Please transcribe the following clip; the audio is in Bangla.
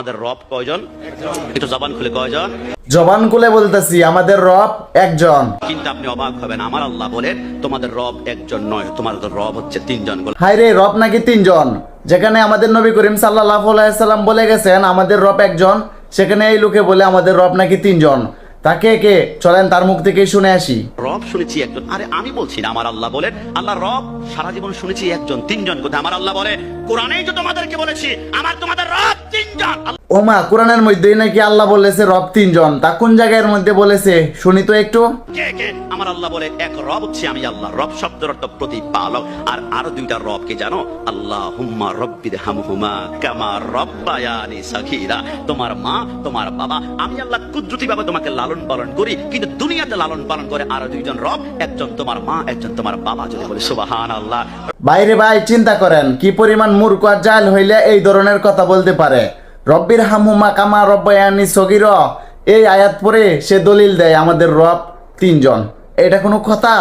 আমাদের রব কয়জন? একটু জবান খুলে কয়জন জবান খুলে বলতেছি আমাদের রব একজন। কিন্তু আপনি অবাক হবেন আমার আল্লাহ বলেন তোমাদের রব একজন নয় তোমাদের রব হচ্ছে তিনজন বলে। রে রব নাকি তিনজন? যেখানে আমাদের নবী করিম সাল্লাম বলে গেছেন আমাদের রব একজন সেখানে এই লোকে বলে আমাদের রব নাকি তিনজন। তাকে কে? চলেন তার মুখ থেকে শুনে আসি। রব শুনেছি একজন আরে আমি বলছি না আমার আল্লাহ বলেন আল্লাহ রব সারা জীবন শুনেছি একজন তিনজন কোথায়? আমার আল্লাহ বলে কোরআনেই তো তোমাদেরকে বলেছি আমার তোমাদের রব ওমা কোরআনের মধ্যেই নাকি আল্লাহ বলেছে রব তিনজন। তা কোন জায়গার মধ্যে বলেছে? শুনি তো একটু। কে কে? আমার আল্লাহ বলে এক রব হচ্ছে আমি আল্লাহ। রব শব্দের অর্থ প্রতিপালক। আর আরও দুইটা রব কে জানো? আল্লাহ হুম্মা রব্বির হামহুমা কামা রব্বায়ানি সাকিরা তোমার মা তোমার বাবা আমি আল্লাহ কুদরতি ভাবে তোমাকে লালন পালন করি কিন্তু দুনিয়াতে লালন পালন করে আরও দুইজন রব একজন তোমার মা একজন তোমার বাবা যদি বলে সুবাহান আল্লাহ বাইরে ভাই চিন্তা করেন কি পরিমাণ মূর্খ আর জাল হইলে এই ধরনের কথা বলতে পারে? রব্বির হামুমা কামা রব্বায়ানি সগির। এই আয়াত পরে সে দলিল দেয় আমাদের রব তিনজন। এটা কোনো কথা?